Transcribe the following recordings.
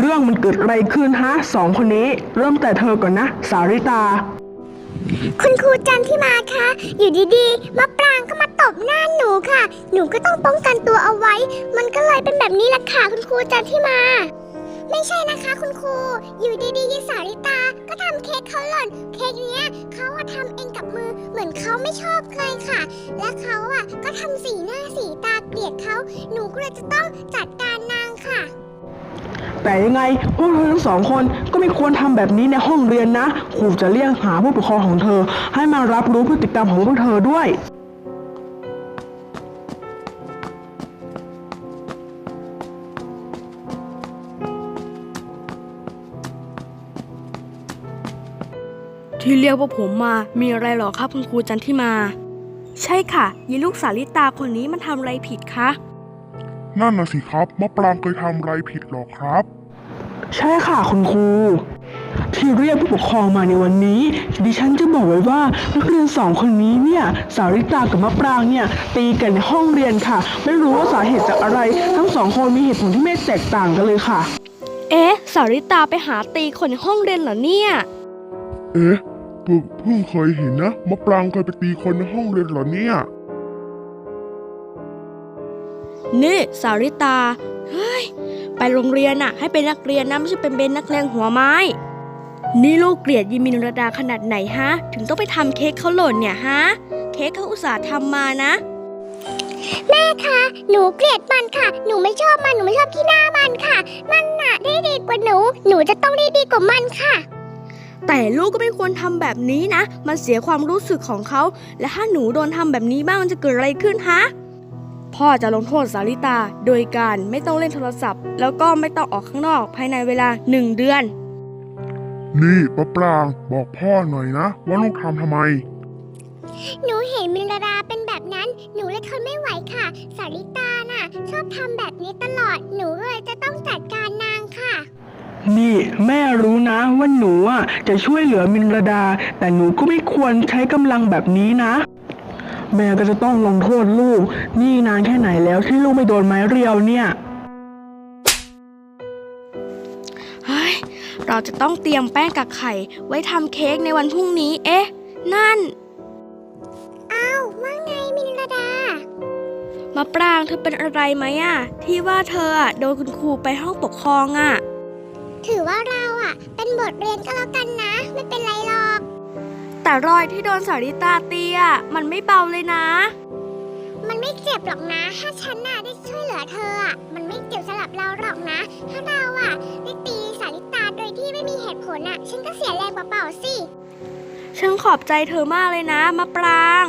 เรื่องมันเกิดอะไรขึ้นฮะสองคนนี้เริ่มแต่เธอก่อนนะ สาริตา คุณครูจันที่มาคะอยู่ดีๆมะปรางก็มาตบหน้าหนูค่ะ หนูก็ต้องป้องกันตัวเอาไว้ มันก็เลยเป็นแบบนี้แหละค่ะคุณครูจันที่มา ไม่ใช่นะคะคุณครู อยู่ดีๆยิสาริตาก็ทำเค้กเขาหล่น เค้กเนี้ยเขาอะทำเองกับมือเหมือนเขาไม่ชอบเลยค่ะ และเขาอะก็ทำสีหน้าสีตาเกลียดเขา หนูก็เลยจะต้องจัดการ แต่ยังไงพวกเธอทั้งสองคนก็ไม่ควรทำแบบนี้ในห้องเรียนนะครูจะเรียกหาผู้ปกครองของเธอ ให้มารับรู้พฤติกรรมของพวกเธอด้วยที่เรียกว่าผมมา มีอะไรหรอครับคุณครูจันทิมา ใช่ค่ะยีลูกสาลิตาคนนี้มันทำอะไรผิดคะ นั่นน่ะสิครับมะปรางเคยทำอะไรผิดหรอครับ ใช่ค่ะคุณครู ที่เรียกผู้ปกครองมาในวันนี้ ดิฉันจะบอกไว้ว่านักเรียนสองคนนี้เนี่ย สาริตากับมะปรางเนี่ย ตีกันในห้องเรียนค่ะ ไม่รู้ว่าสาเหตุจากอะไร ทั้งสองคนมีเหตุผลที่ไม่แตกต่างกันเลยค่ะ เอ๊ะ สาริตาไปหาตีคนในห้องเรียนเหรอเนี่ย เอ๊ะเพิ่งเพิ่งเคยเห็นนะมะปรางเคยไปตีคนในห้องเรียนเหรอเนี่ย นี่สาริตา เฮ้ย ไปโรงเรียนน่ะ ให้เป็นนักเรียนนะไม่ใช่เป็นเบนนักเลงหัวไม้ นี่ลูกเกลียดยิมินรดาขนาดไหนฮะ ถึงต้องไปทำเค้กเขาหล่นเนี่ยฮะ เค้กเขาอุตส่าห์ทำมานะ แม่คะ หนูเกลียดมันค่ะ หนูไม่ชอบมัน หนูไม่ชอบที่หน้ามันค่ะ มันน่ะได้ดีกว่าหนู หนูจะต้องได้ดีกว่ามันค่ะ แต่ลูกก็ไม่ควรทำแบบนี้นะ มันเสียความรู้สึกของเขา และถ้าหนูโดนทำแบบนี้บ้างมันจะเกิดอะไรขึ้นฮะ พ่อจะลงโทษสาริตา โดยการไม่ต้องเล่นโทรศัพท์ แล้วก็ไม่ต้องออกข้างนอกภายในเวลาหนึ่งเดือน นี่มะปรางบอกพ่อหน่อยนะ ว่าลูกทำทำไม หนูเห็นมินราดาเป็นแบบนั้น หนูเลยทนไม่ไหวค่ะ สาริตาน่ะ ชอบทำแบบนี้ตลอด หนูเลยจะต้องจัดการนางค่ะ นี่แม่รู้นะว่าหนูอะจะช่วยเหลือมินรดา แต่หนูก็ไม่ควรใช้กำลังแบบนี้นะ แม่ก็จะต้องลงโทษลูก นี่นานแค่ไหนแล้วที่ลูกไม่โดนไม้เรียวเนี่ยเฮ้ยเราจะต้องเตรียมแป้งกับไข่ ไว้ทำเค้กในวันพรุ่งนี้ เอ๊ะ นั่น อ้าวว่าไงมินราดา มาปรางเธอเป็นอะไรไหมอะที่ว่าเธออะโดนคุณครูไปห้องปกครองอะถือว่าเราอะเป็นบทเรียนก็แล้วกันนะ ไม่เป็นไรหรอก แต่รอยที่โดนสาริตาตีอะมันไม่เบาเลยนะ มันไม่เจ็บหรอกนะ ถ้าฉันน่ะได้ช่วยเหลือเธออะมันไม่เจ็บสำหรับเราหรอกนะ ถ้าเราอะได้ตีสาริตาโดยที่ไม่มีเหตุผลอะ ฉันก็เสียแรงเปล่าๆสิ ฉันขอบใจเธอมากเลยนะมาปราง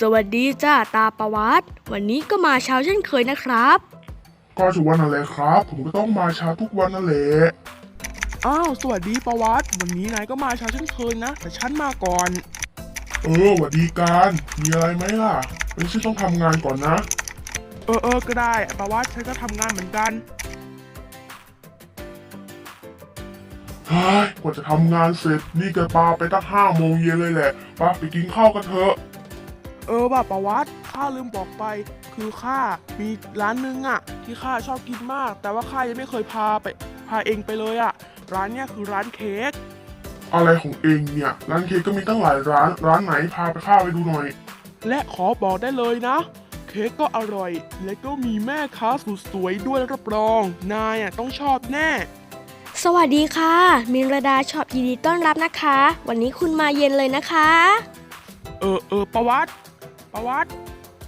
สวัสดีจ้าตาประวัติวันนี้ก็มาเช้าเช่นเคยนะครับ ก็ทุกวันนั่นแหละครับ ผมก็ต้องมาช้าทุกวันนั่นแหละอ้าวสวัสดีประวัติ วันนี้นายก็มาเช้าเช่นเคยนะ แต่ฉันมาก่อน เออหวัดดีการมีอะไรไหมล่ะเป็นชื่อต้องทำงานก่อนนะ เออเออก็ได้ประวัติฉันก็ทำงานเหมือนกัน เฮ้ยกว่าจะทำงานเสร็จนี่แกปาไปตั้งห้าโมงเย็นเลยแหละปาไปกินข้าวกันเถอะ เออว่าประวัติข้าลืมบอกไป คือข้ามีร้านนึงอะที่ข้าชอบกินมาก แต่ว่าข้ายังไม่เคยพาไปพาเองไปเลยอะร้านเนี้ยคือร้านเค้กเอะไรของเองเนี่ย ร้านเค้กก็มีตั้งหลายร้าน ร้านไหนพาไปข้าไปดูหน่อย และขอบอกได้เลยนะ เค้กก็อร่อย และก็มีแม่ค้าสุดสวยด้วยรับรอง นายอะต้องชอบแน่ สวัสดีค่ะ มินรดาชอบยินดีต้อนรับนะคะ วันนี้คุณมาเย็นเลยนะคะ เออเออประวัติ ประวัติ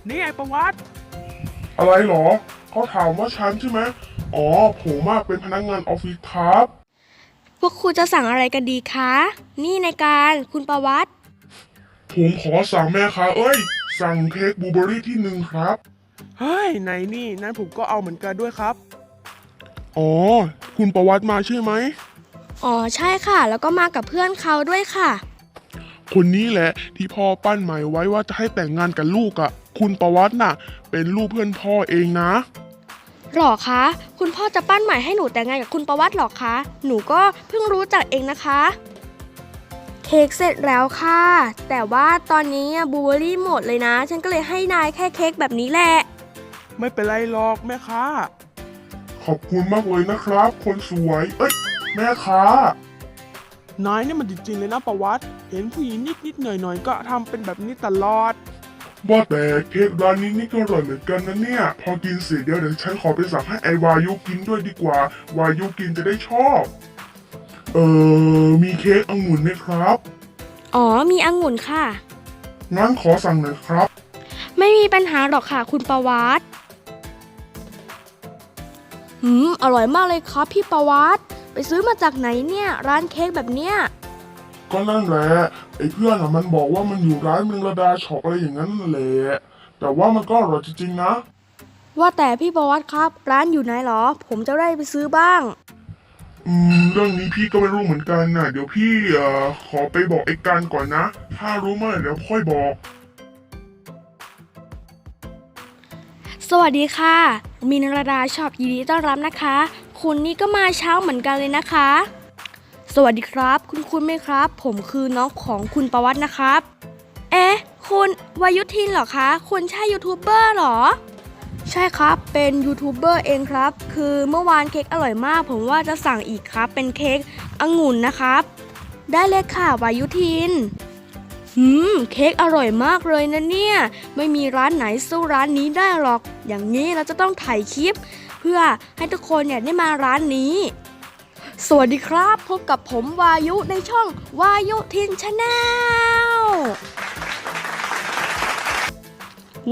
นี่ไงประวัติ อะไรเหรอ เขาถามว่าฉันใช่ไหมอ๋อ ผมอะเป็นพนักงานออฟฟิศครับ พวกคุณจะสั่งอะไรกันดีคะ นี่ในการคุณประวัติ ผมขอสั่งแม่ค้าเอ้ย สั่งเค้กบลูเบอร์รี่ที่หนึ่งครับ เฮ้ยไหนนี่นั้นผมก็เอาเหมือนกันด้วยครับ อ๋อ คุณประวัติมาใช่ไหม อ๋อใช่ค่ะ แล้วก็มากับเพื่อนเขาด้วยค่ะ คนนี้แหละที่พ่อปั้นหมายไว้ว่าจะให้แต่งงานกับลูกอะ่ะ คุณประวัติน่ะ เป็นลูกเพื่อนพ่อเองนะ หรอคะ คุณพ่อจะปั้นใหม่ให้หนูแต่งงานกับคุณประวัติหรอคะ หนูก็เพิ่งรู้จักเองนะคะ เค้กเสร็จแล้วค่ะ แต่ว่าตอนนี้อะบลูเบอร์รี่หมดเลยนะ ฉันก็เลยให้นายแค่เค้กแบบนี้แหละ ไม่เป็นไรหรอกแม่ค้าขอบคุณมากเลยนะครับ คนสวย เอ้ย แม่ค้านายเนี่ยมันจริงๆเลยนะประวัติ เห็นผู้หญิงนิดนิดๆหน่อยหน่อยๆก็ทำเป็นแบบนี้ตลอด ว่าแต่เค้กร้านนี้นี่ก็อร่อยเหมือนกันนะเนี่ย พอกินเสร็จเดี๋ยวเดี๋ยวฉันขอไปสั่งให้ไอวายุกินด้วยดีกว่า วายุกินจะได้ชอบ เออมีเค้กองุ่นไหมครับ อ๋อ มีองุ่นค่ะ งั้นขอสั่งหน่อยครับ ไม่มีปัญหาหรอกค่ะคุณประวัติหืม อร่อยมากเลยครับพี่ประวัติ ไปซื้อมาจากไหนเนี่ย ร้านเค้กแบบเนี้ย ก็นั่นแหละไอ้เพื่อนอะมันบอกว่ามันอยู่ร้านเมืองระดาช็อปอะไรอย่างนั้นนั่นแหละแต่ว่ามันก็อร่อยจริงๆนะ ว่าแต่พี่ประวัติครับ ร้านอยู่ไหนหรอ ผมจะได้ไปซื้อบ้าง อืมเรื่องนี้พี่ก็ไม่รู้เหมือนกันนะเดี๋ยวพี่เอ่อขอไปบอกไอ้การก่อนนะ ถ้ารู้เมื่อไหร่เดี๋ยวค่อยบอก สวัสดีค่ะ มินรดาชอบยินดีต้อนรับนะคะ คุณนี่ก็มาเช้าเหมือนกันเลยนะคะ สวัสดีครับ คุณคุณไหมครับ ผมคือน้องของคุณประวัตินะครับ เอ๊ะ คุณวายุทินเหรอคะ คุณใช่ยูทูบเบอร์เหรอ ใช่ครับ เป็นยูทูบเบอร์เองครับ คือเมื่อวานเค้กอร่อยมาก ผมว่าจะสั่งอีกครับ เป็นเค้กองุ่นนะครับ ได้เลยค่ะวายุทินหืม เค้กอร่อยมากเลยนะเนี่ย ไม่มีร้านไหนสู้ร้านนี้ได้หรอก อย่างนี้เราจะต้องถ่ายคลิป เพื่อให้ทุกคนเนี่ยได้มาร้านนี้ สวัสดีครับ พบกับผมวายุในช่องวายุทินชาแนล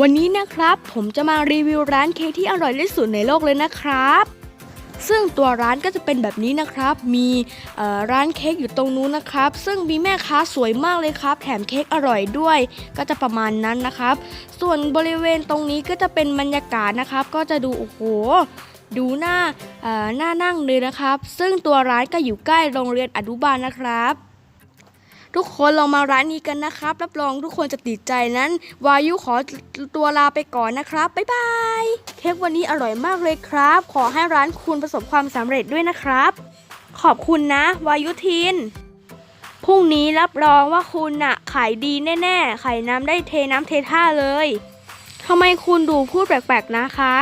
วันนี้นะครับ ผมจะมารีวิวร้านเค้กที่อร่อยที่สุดในโลกเลยนะครับ ซึ่งตัวร้านก็จะเป็นแบบนี้นะครับ มีร้านเค้กอยู่ตรงนู้นนะครับ ซึ่งมีแม่ค้าสวยมากเลยครับ แถมเค้กอร่อยด้วย ก็จะประมาณนั้นนะครับ ส่วนบริเวณตรงนี้ก็จะเป็นบรรยากาศนะครับ ก็จะดูโอ้โห ดูหน้าหน้านั่งเลยนะครับ ซึ่งตัวร้านก็อยู่ใกล้โรงเรียนอนุบาลนะครับ ทุกคนลองมาร้านนี้กันนะครับ รับรองทุกคนจะติดใจนั้น วายุขอตัวลาไปก่อนนะครับ บ๊ายบาย เค้กวันนี้อร่อยมากเลยครับ ขอให้ร้านคุณประสบความสำเร็จด้วยนะครับ ขอบคุณนะ วายุทินพรุ่งนี้รับรองว่าคุณน่ะขายดีแน่ๆ ขายน้ำได้เทน้ำเทท่าเลยทำไมคุณดูพูดแปลกๆนะคะ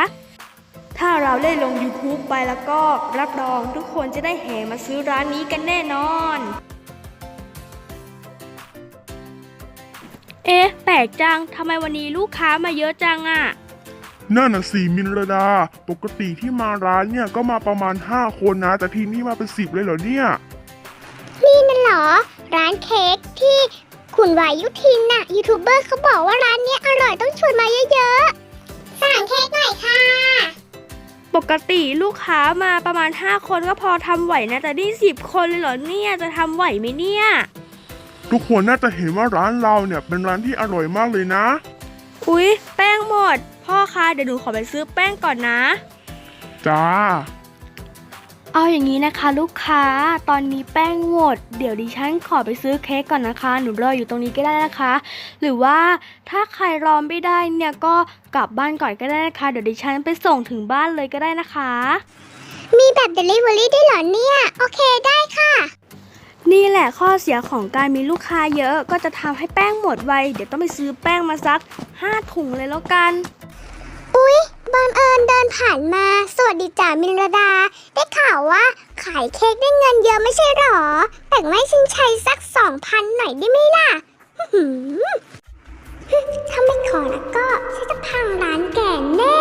ถ้าเราได้ลง YouTube ไปแล้วก็รับรองทุกคนจะได้แห่มาซื้อร้านนี้กันแน่นอน เอ๊ะ แปลกจังทำไมวันนี้ลูกค้ามาเยอะจังอะนั่นน่ะสี่มินระดา ปกติที่มาร้านเนี่ยก็มาประมาณ 5 คนนะ แต่ทีนี้มาเป็นสิบเลยเหรอเนี่ย นี่นั่นเหรอ ร้านเค้กที่คุณวายุทินน่ะยูทูบเบอร์เขาบอกว่าร้านเนี้ยอร่อยต้องชวนมาเยอะๆ สั่งเค้กหน่อยค่ะ ปกติลูกค้ามาประมาณ 5 คนก็พอทำไหวนะแต่นี่10 คนเลยเหรอเนี่ยจะทำไหวไหมเนี่ย ทุกคนน่าจะเห็นว่าร้านเราเนี่ยเป็นร้านที่อร่อยมากเลยนะ อุ๊ย แป้งหมด พ่อคะเดี๋ยวหนูขอไปซื้อแป้งก่อนนะ จ้า เอาอย่างนี้นะคะ ลูกค้าตอนนี้แป้งหมด เดี๋ยวดิฉันขอไปซื้อเค้กก่อนนะคะ หนูรออยู่ตรงนี้ก็ได้นะคะ หรือว่าถ้าใครรอไม่ได้เนี่ยก็กลับบ้านก่อนก็ได้นะคะ เดี๋ยวดิฉันไปส่งถึงบ้านเลยก็ได้นะคะ มีแบบเดลิเวอรี่ด้วยเหรอเนี่ย โอเคได้ค่ะ นี่แหละข้อเสียของการมีลูกค้าเยอะก็จะทำให้แป้งหมดไว เดี๋ยวต้องไปซื้อแป้งมาสัก 5 ถุงเลยแล้วกันอุ๊ย บังเอิญเดินผ่านมา สวัสดีจ่ามินรดา ได้ข่าวว่าขายเค้กได้เงินเยอะไม่ใช่หรอ แต่งไม่ชิงชัยสักสองพันหน่อยได้ไหมล่ะถ้าไม่ขอแล้วก็ฉันจะพังร้านแกแน่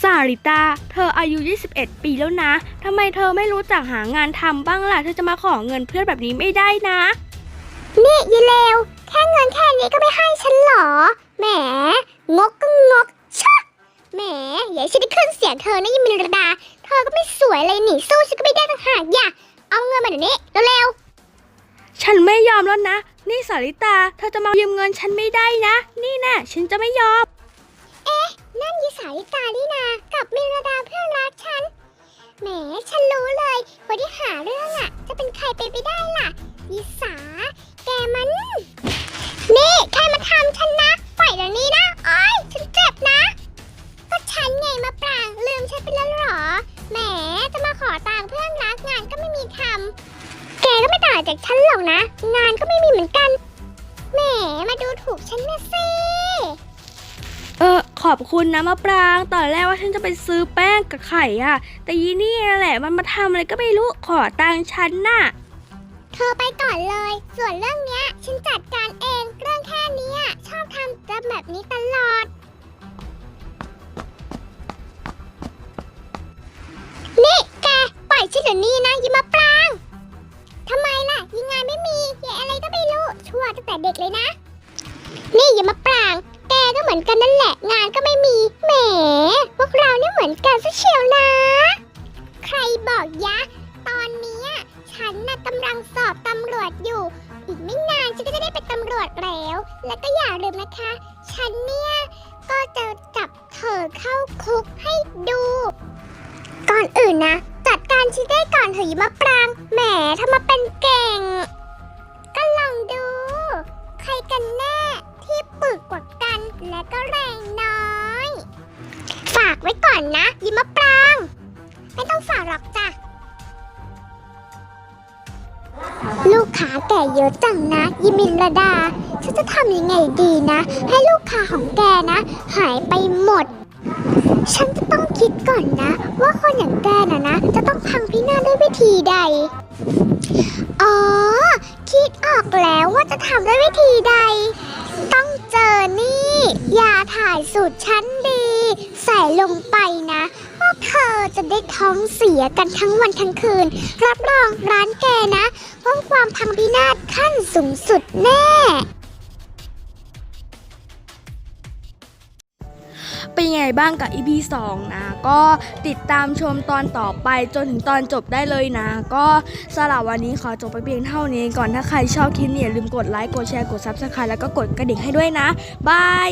สาริตา เธออายุ 21 ปีแล้วนะ ทำไมเธอไม่รู้จักหางานทำบ้างล่ะ เธอจะมาขอเงินเพื่อนแบบนี้ไม่ได้นะ นี่ยีเลว แค่เงินแค่นี้ก็ไม่ให้ฉันหรอ แหม งกก็งก แหมอย่าให้ฉันได้ขึ้นเสียงเธอนะยิมินรดา เธอก็ไม่สวยเลยหนีสู้ฉันก็ไม่ได้ต่างหากอย่าเอาเงินมาเดี๋ยวนี้เร็วฉันไม่ยอมแล้วนะ นี่สาริตา เธอจะมายืมเงินฉันไม่ได้นะ นี่แน่ฉันจะไม่ยอมๆเอ๊ะ นั่นยีสาลิตานี่นากับ มมาดูถูกฉันนะสิเออขอบคุณนะมะปรางตอนแรกว่าฉันจะไปซื้อแป้งกับไข่อะแต่ยีนี่นั่นแหละมันมาทำอะไรก็ไม่รู้ขอตังค์ฉันน่ะ เธอไปก่อนเลย ส่วนเรื่องเนี้ย ฉันจัดการเองเรื่องแค่เนี้ย ชอบทำจะแบบนี้ตลอด นี่แกปล่อยฉันเดี๋ยวนี้นะยิมาปรางทำไมล่ะยิงงานไม่มีอย่าอะไรก็ไม่รู้ชั่วตั้งแต่เด็กเลยนะ นี่อย่ามาปราง แกก็เหมือนกันนั่นแหละ งานก็ไม่มี แหม พวกเราเนี่ยเหมือนกันซะเชียวนะ ใครบอกยะ ตอนนี้ฉันน่ะกำลังสอบตำรวจอยู่ อีกไม่นานฉันก็จะได้เป็นตำรวจแล้ว แล้วก็อย่าลืมนะคะ ฉันเนี่ยก็จะจับเธอเข้าคุกให้ดู ก่อนอื่นนะ จัดการฉันได้ก่อนเถอะอย่ามาปราง แหมถ้ามาเป็นเก่ง ก็ลองดู ใครกันแน่ึกกว่ากัน และก็แรงน้อย ฝากไว้ก่อนนะยิมะปราง ไม่ต้องฝากหรอกจ้ะ ลูกค้าแก่เยอะจังนะ ยิมินระดา ฉันจะทำยังไงดีนะ ให้ลูกค้าของแกนะ หายไปหมด ฉันจะต้องคิดก่อนนะ ว่าคนอย่างแกน่ะนะ จะต้องพังพินาศด้วยวิธีใด อ๋อ คิดออกแล้วว่าจะทำด้วยวิธีใด เจอนี่ ยาถ่ายสูตรชั้นดี ใส่ลงไปนะพวกเธอจะได้ท้องเสียกันทั้งวันทั้งคืน รับรองร้านแกนะพ้องความพังพินาศขั้นสูงสุดแน่ ยังไงบ้างกับ EP 2 นะ ก็ติดตามชมตอนต่อไปจนถึงตอนจบได้เลยนะ ก็สำหรับวันนี้ขอจบไปเพียงเท่านี้ก่อนถ้าใครชอบคลิปนี้อย่าลืมกดไลค์กดแชร์กด Subscribe แล้วก็กดกระดิ่งให้ด้วยนะบาย